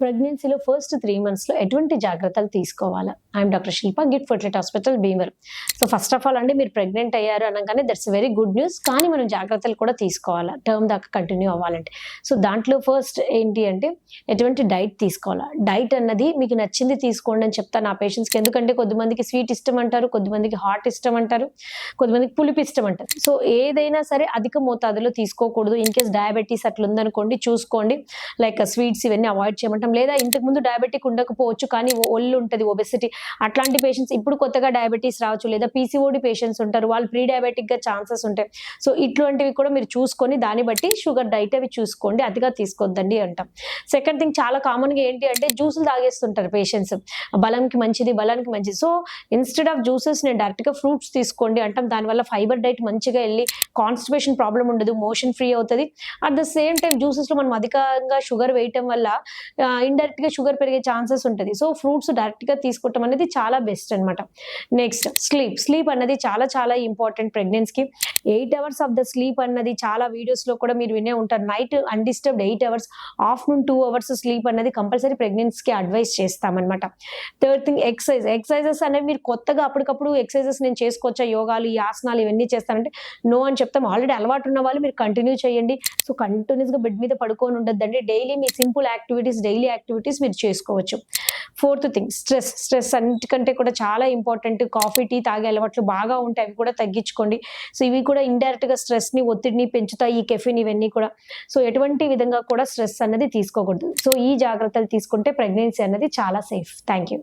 ప్రెగ్నెన్సీలో first three మంత్స్లో ఎటువంటి జాగ్రత్తలు తీసుకోవాలా? ఐఎమ్ డాక్టర్ శిల్ప గిట్ ఫర్టిలిటీ హాస్పిటల్ భీమర్ సో ఫస్ట్ ఆఫ్ ఆల్ అండి మీరు ప్రెగ్నెంట్ అయ్యారు అనగానే దట్స్ వెరీ గుడ్ న్యూస్ కానీ మనం జాగ్రత్తలు కూడా తీసుకోవాలా? టర్మ్ దాకా కంటిన్యూ అవ్వాలంటే. సో దాంట్లో ఫస్ట్ ఏంటి అంటే ఎటువంటి డైట్ తీసుకోవాలా? డైట్ అన్నది మీకు నచ్చింది తీసుకోండి అని చెప్తాను నా పేషెంట్స్కి ఎందుకంటే కొద్దిమందికి స్వీట్ ఇష్టం అంటారు కొద్దిమందికి హాట్ ఇష్టం అంటారు కొద్దిమందికి పులిపి ఇష్టం అంటారు. సో ఏదైనా సరే అధిక మోతాదులో తీసుకోకూడదు. ఇన్ కేస్ డయాబెటీస్ అట్లా ఉందనుకోండి చూసుకోండి. లైక్ స్వీట్స్ ఇవన్నీ అవాయిడ్ చేయమంటారు లేదా ఇంతకు ముందు డయాబెటిక్ ఉండకపోవచ్చు కానీ ఒళ్ళు ఉంటుంది ఒబెసిటీ అట్లాంటి పేషెంట్స్ ఇప్పుడు కొత్తగా డయాబెటీస్ రావచ్చు లేదా పీసీఓడి పేషెంట్స్ ఉంటారు వాళ్ళు ప్రీ డయాబెటిక్గా ఛాన్సెస్ ఉంటాయి. సో ఇట్లాంటివి కూడా మీరు చూసుకొని దాన్ని బట్టి షుగర్ డైట్ అవి చూసుకోండి అతిగా తీసుకోద్దండి అంటాం. సెకండ్ థింగ్ చాలా కామన్గా ఏంటి అంటే జ్యూసులు తాగేస్తుంటారు పేషెంట్స్ బలంకి మంచిది బలానికి మంచిది. సో ఇన్స్టెడ్ ఆఫ్ జ్యూసెస్ నేను డైరెక్ట్గా ఫ్రూట్స్ తీసుకోండి అంటాం. దానివల్ల ఫైబర్ డైట్ మంచిగా వెళ్ళి కాన్స్టిపేషన్ ప్రాబ్లం ఉండదు మోషన్ ఫ్రీ అవుతుంది. అట్ ద సేమ్ టైం జ్యూసెస్లో మనం అధికంగా షుగర్ వేయటం వల్ల ఇండైరెక్ట్గా షుగర్ పెరిగే ఛాన్సెస్ ఉంటుంది. సో ఫ్రూట్స్ డైరెక్ట్గా తీసుకోవటం అనేది చాలా బెస్ట్ అన్నమాట. నెక్స్ట్ స్లీప్ స్లీప్ అన్నది చాలా చాలా important ప్రెగ్నెన్స్కి eight hours of the sleep అన్నది చాలా వీడియోస్లో కూడా మీరు వినే ఉంటారు. Night undisturbed eight hours afternoon two hours sleep అన్నది కంపల్సరీ ప్రెగ్నెన్సీకి అడ్వైస్ చేస్తామన్నమాట. థర్డ్ థింగ్ ఎక్సర్సైజ్ ఎక్సర్సైజెస్ అనేవి మీరు కొత్తగా అప్పటికప్పుడు ఎక్సర్సైజెస్ నేను చేసుకోవచ్చా? యోగాలు ఈ ఆసనాలు ఇవన్నీ చేస్తానంటే నో అని చెప్తాం. ఆల్రెడీ అలవాటు ఉన్న వాళ్ళు మీరు కంటిన్యూ చేయండి. సో కంటిన్యూస్గా బెడ్ మీద పడుకొని ఉండొద్దండి. డైలీ మీ సింపుల్ యాక్టివిటీస్ డైలీ యాక్టివిటీస్ మీరు చేసుకోవచ్చు. ఫోర్త్ థింగ్ స్ట్రెస్ స్ట్రెస్ అన్నిటికంటే కూడా చాలా ఇంపార్టెంట్ కాఫీ టీ తాగే అలవాట్లు బాగా ఉంటాయి అవి కూడా తగ్గించుకోండి. సో ఇవి కూడా ఇండైరెక్ట్గా స్ట్రెస్ని ఒత్తిడిని పెంచుతాయి ఈ కెఫిన్ ఇవన్నీ కూడా. సో ఎటువంటి విధంగా కూడా స్ట్రెస్ అన్నది తీసుకోకూడదు. సో ఈ జాగ్రత్తలు తీసుకుంటే ప్రెగ్నెన్సీ అన్నది చాలా సేఫ్ థ్యాంక్ యూ